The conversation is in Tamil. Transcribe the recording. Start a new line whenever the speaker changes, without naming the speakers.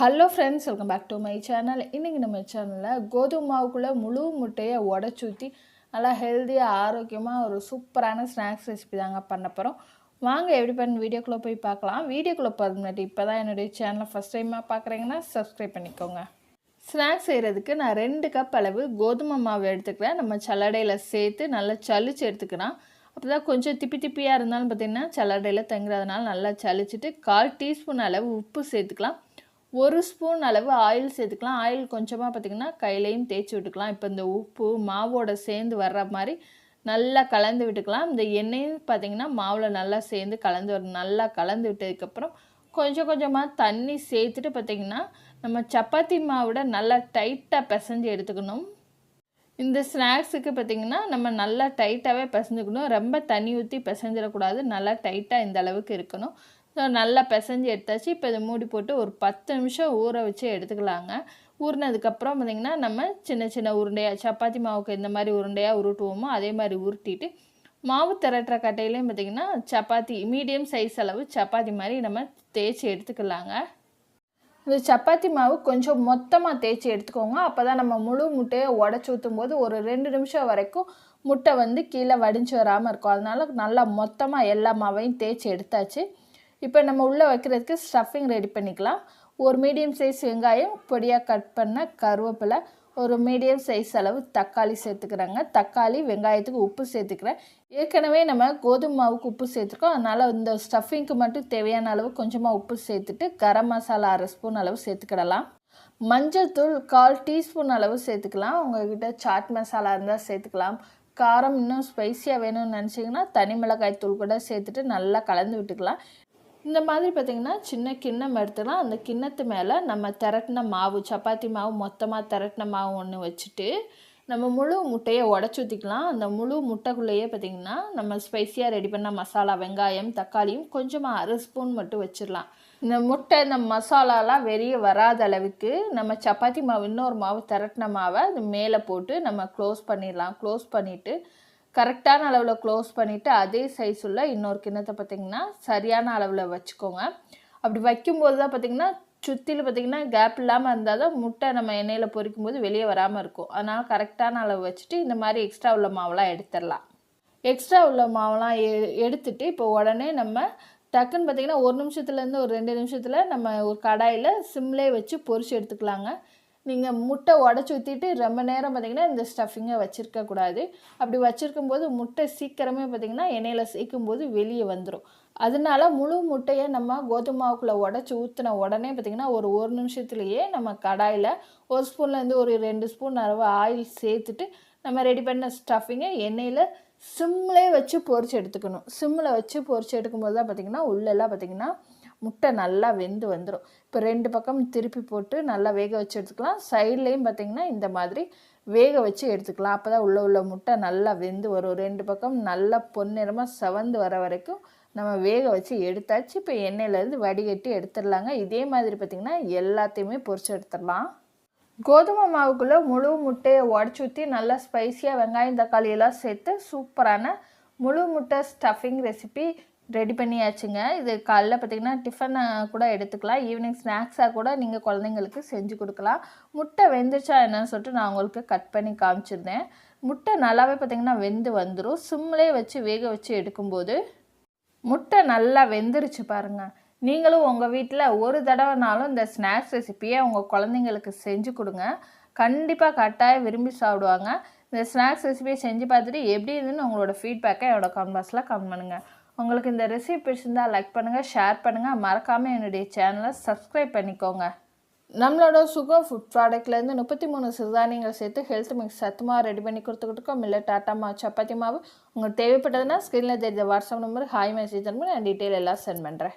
Hello friends welcome back to my channel இன்றைக்கி நம்ம சேனலில் கோதுமை மாவுக்குள்ளே முழு முட்டையை உடச்சி ஊற்றி நல்லா ஹெல்த்தியாக ஆரோக்கியமாக ஒரு சூப்பரான ஸ்நாக்ஸ் ரெசிபி தாங்க பண்ண போகிறோம் வாங்க எப்படி பண்ண வீடியோக்குள்ளே போய் பார்க்கலாம். வீடியோக்குள்ளே போகிறது முன்னாடி இப்போ தான் என்னுடைய சேனலை ஃபஸ்ட் டைமாக பார்க்குறீங்கன்னா சப்ஸ்கிரைப் பண்ணிக்கோங்க. ஸ்நாக்ஸ் செய்கிறதுக்கு நான் ரெண்டு கப் அளவு கோதுமை மாவு எடுத்துக்கிறேன். நம்ம சல்லடையில் சேர்த்து நல்லா சளிச்சு எடுத்துக்கலாம். அப்போ தான் கொஞ்சம் திப்பி திப்பியாக இருந்தாலும் பார்த்திங்கன்னா சல்லடையில் தங்குறதுனால நல்லா சளிச்சிட்டு கால் டீஸ்பூன் அளவு உப்பு சேர்த்துக்கலாம். ஒரு ஸ்பூன் அளவு ஆயில் சேர்த்துக்கலாம். ஆயில் கொஞ்சமாக பார்த்திங்கன்னா கையிலையும் தேய்ச்சி விட்டுக்கலாம். இப்போ இந்த உப்பு மாவோட சேர்ந்து வர்ற மாதிரி நல்லா கலந்து விட்டுக்கலாம். இந்த எண்ணெயும் பார்த்திங்கன்னா மாவில் நல்லா சேர்ந்து கலந்து வரும் நல்லா கலந்து விட்டதுக்கப்புறம் கொஞ்சம் கொஞ்சமாக தண்ணி சேர்த்துட்டு பார்த்திங்கன்னா நம்ம சப்பாத்தி மாவோட நல்லா டைட்டாக பிசைஞ்சு எடுத்துக்கணும். இந்த ஸ்நாக்ஸுக்கு பார்த்திங்கன்னா நம்ம நல்லா டைட்டாகவே பிசைஞ்சுக்கணும். ரொம்ப தண்ணி ஊற்றி பிசைஞ்சிடக்கூடாது. நல்லா டைட்டாக இந்த அளவுக்கு இருக்கணும். ஸோ நல்லா பிசைஞ்சு எடுத்தாச்சு. இப்போ இதை மூடி போட்டு ஒரு பத்து நிமிஷம் ஊற வச்சு எடுத்துக்கலாங்க. ஊறினதுக்கப்புறம் பார்த்திங்கன்னா நம்ம சின்ன சின்ன உருண்டையாக சப்பாத்தி மாவுக்கு எந்த மாதிரி உருண்டையாக உருட்டுவோமோ அதே மாதிரி உருட்டிட்டு மாவு திரட்டுற கட்டையிலையும் பார்த்திங்கன்னா சப்பாத்தி மீடியம் சைஸ் அளவு சப்பாத்தி மாதிரி நம்ம தேய்ச்சி எடுத்துக்கலாங்க. இந்த சப்பாத்தி மாவு கொஞ்சம் மொத்தமாக தேய்ச்சி எடுத்துக்கோங்க. அப்போ தான் நம்ம முழு முட்டையை உடச்சி ஊற்றும் போது ஒரு ரெண்டு நிமிஷம் வரைக்கும் முட்டை வந்து கீழே வடிஞ்சு வராமல் இருக்கும். அதனால நல்லா மொத்தமாக எல்லா மாவையும் தேய்ச்சி எடுத்தாச்சு. இப்போ நம்ம உள்ளே வைக்கிறதுக்கு ஸ்டஃபிங் ரெடி பண்ணிக்கலாம். ஒரு மீடியம் சைஸ் வெங்காயம் பொடியாக கட் பண்ண கருவேப்பிலை ஒரு மீடியம் சைஸ் அளவு தக்காளி சேர்த்துக்கிறாங்க. தக்காளி வெங்காயத்துக்கு உப்பு சேர்த்துக்கிறேன். ஏற்கனவே நம்ம கோதுமை மாவுக்கு உப்பு சேர்த்துருக்கோம். அதனால் இந்த ஸ்டஃபிங்க்கு மட்டும் தேவையான அளவு கொஞ்சமாக உப்பு சேர்த்துட்டு கரம் மசாலா அரை ஸ்பூன் அளவு சேர்த்துக்கிடலாம். மஞ்சள் தூள் கால் டீஸ்பூன் அளவு சேர்த்துக்கலாம். உங்கள்கிட்ட சாட் மசாலா இருந்தால் சேர்த்துக்கலாம். காரம் இன்னும் ஸ்பைஸியாக வேணும்னு நினச்சிங்கன்னா தனி மிளகாய் தூள் கூட சேர்த்துட்டு நல்லா கலந்து விட்டுக்கலாம். இந்த மாதிரி பார்த்திங்கன்னா சின்ன கிண்ணம் எடுத்துலாம் அந்த கிண்ணத்து மேலே நம்ம திரட்டின மாவு சப்பாத்தி மாவு மொத்தமாக திரட்டின மாவு ஒன்று வச்சுட்டு நம்ம முழு முட்டையை உடச்சி ஊற்றிக்கலாம் அந்த முழு முட்டைக்குள்ளேயே பார்த்திங்கன்னா நம்ம ஸ்பைஸியாக ரெடி பண்ண மசாலா வெங்காயம் தக்காளியும் கொஞ்சமாக அரை ஸ்பூன் மட்டும் வச்சிடலாம் இந்த முட்டை இந்த மசாலாலாம் வெளியே வராத அளவுக்கு நம்ம சப்பாத்தி மாவு இன்னொரு மாவு திரட்டின மாவை அது மேலே போட்டு நம்ம க்ளோஸ் பண்ணிடலாம் க்ளோஸ் பண்ணிவிட்டு கரெக்டான அளவில் க்ளோஸ் பண்ணிவிட்டு அதே சைஸ் உள்ள இன்னொரு கிண்ணத்தை பார்த்திங்கன்னா சரியான அளவில் வச்சுக்கோங்க. அப்படி வைக்கும்போது தான் பார்த்திங்கன்னா சுற்றிலும் பார்த்திங்கன்னா கேப் இல்லாமல் இருந்தால் தான் முட்டை நம்ம எண்ணெயில் பொரிக்கும் போது வெளியே வராமல் இருக்கும். அதனால் கரெக்டான அளவு வச்சுட்டு இந்த மாதிரி எக்ஸ்ட்ரா உள்ள மாவெல்லாம் எடுத்துடலாம். எக்ஸ்ட்ரா உள்ள மாவெல்லாம் எ எடுத்துட்டு இப்போ உடனே நம்ம டக்குன்னு பார்த்திங்கன்னா ஒரு நிமிஷத்துலேருந்து ஒரு ரெண்டு நிமிஷத்தில் நம்ம ஒரு கடாயில் சிம்லே வச்சு பொரிச்சு எடுத்துக்கலாங்க. நீங்கள் முட்டை உடச்சி ஊற்றிட்டு ரொம்ப நேரம் பார்த்திங்கன்னா இந்த ஸ்டஃபிங்கை வச்சுருக்கக்கூடாது அப்படி வச்சுருக்கும்போது முட்டை சீக்கிரமே பார்த்திங்கன்னா எண்ணெயில் சேர்க்கும் போது வெளியே வந்துடும் அதனால முழு முட்டையை நம்ம கோதுமை மாவுக்குள்ளே உடச்சி ஊற்றின உடனே பார்த்திங்கன்னா ஒரு ஒரு நிமிஷத்துலேயே நம்ம கடாயில் ஒரு ஸ்பூன்லேருந்து ஒரு ரெண்டு ஸ்பூன் அளவு ஆயில் சேர்த்துட்டு நம்ம ரெடி பண்ண ஸ்டஃபிங்கை எண்ணெயில் சிம்மில் வச்சு பொறிச்சு எடுத்துக்கணும். சிம்மில் வச்சு பொறிச்சு எடுக்கும்போது தான் பார்த்திங்கன்னா உள்ளெல்லாம் பார்த்திங்கன்னா முட்டை நல்லா வெந்து வந்துடும் இப்போ ரெண்டு பக்கம் திருப்பி போட்டு நல்லா வேக வச்சு எடுத்துக்கலாம். சைட்லேயும் பார்த்திங்கன்னா இந்த மாதிரி வேக வச்சு எடுத்துக்கலாம். அப்போ தான் உள்ள உள்ள முட்டை நல்லா வெந்து வரும். ரெண்டு பக்கம் நல்லா பொன்னிறமாக செவந்து வர வரைக்கும் நம்ம வேக வச்சு எடுத்தாச்சு. இப்போ எண்ணெயிலேருந்து வடிகட்டி எடுத்துடலாங்க. இதே மாதிரி பார்த்திங்கன்னா எல்லாத்தையுமே பொறிச்சு எடுத்துடலாம். கோதுமை மாவுக்குள்ளே முழு முட்டையை உடச்சி ஊற்றி நல்லா ஸ்பைஸியாக வெங்காயம் தக்காளியெல்லாம் சேர்த்து சூப்பரான முழு முட்டை ஸ்டஃபிங் ரெசிபி ரெடி பண்ணியாச்சுங்க. இது காலைல பார்த்திங்கன்னா டிஃபனை கூட எடுத்துக்கலாம். ஈவினிங் ஸ்நாக்ஸாக கூட நீங்கள் குழந்தைங்களுக்கு செஞ்சு கொடுக்கலாம். முட்டை வெந்துருச்சா என்னன்னு சொல்லிட்டு நான் உங்களுக்கு கட் பண்ணி காமிச்சிருந்தேன். முட்டை நல்லாவே பார்த்திங்கன்னா வெந்து வந்துடும் சிம்லேயே வச்சு வேக வச்சு எடுக்கும்போது முட்டை நல்லா வெந்துருச்சு பாருங்கள் நீங்களும் உங்கள் வீட்டில் ஒரு தடவைனாலும் இந்த ஸ்நாக்ஸ் ரெசிப்பியை உங்கள் குழந்தைங்களுக்கு செஞ்சு கொடுங்க. கண்டிப்பாக கட்டாயம் விரும்பி சாப்பிடுவாங்க. இந்த ஸ்நாக்ஸ் ரெசிபியை செஞ்சு பார்த்துட்டு எப்படி இருந்துன்னு உங்களோட ஃபீட்பேக்கை என்னோடய கமெண்ட் பாக்ஸில் கமெண்ட் பண்ணுங்கள் உங்களுக்கு இந்த ரெசிபி பிடிச்சிருந்தால் லைக் பண்ணுங்கள் ஷேர் பண்ணுங்கள் மறக்காமல் என்னுடைய சேனலை சப்ஸ்கிரைப் பண்ணிக்கோங்க. நம்மளோட சுகர் ஃபுட் ப்ராடக்ட்லேருந்து முப்பத்தி மூணு சிறுதானியங்கள் சேர்த்து ஹெல்த் மிக்ஸ் சத்துமாக ரெடி பண்ணி கொடுத்துக்கிட்டுருக்கோம். மில்லட் டாட்டா மாவு சப்பாத்தி மாவு. உங்களுக்கு தேவைப்பட்டதுன்னா ஸ்க்ரீனில் தெரிஞ்ச வாட்ஸ்அப் நம்பர் ஹாய் மெசேஜ் அனுப்பி நான் டீட்டெயில் எல்லாம் சென்ட் பண்ணுறேன்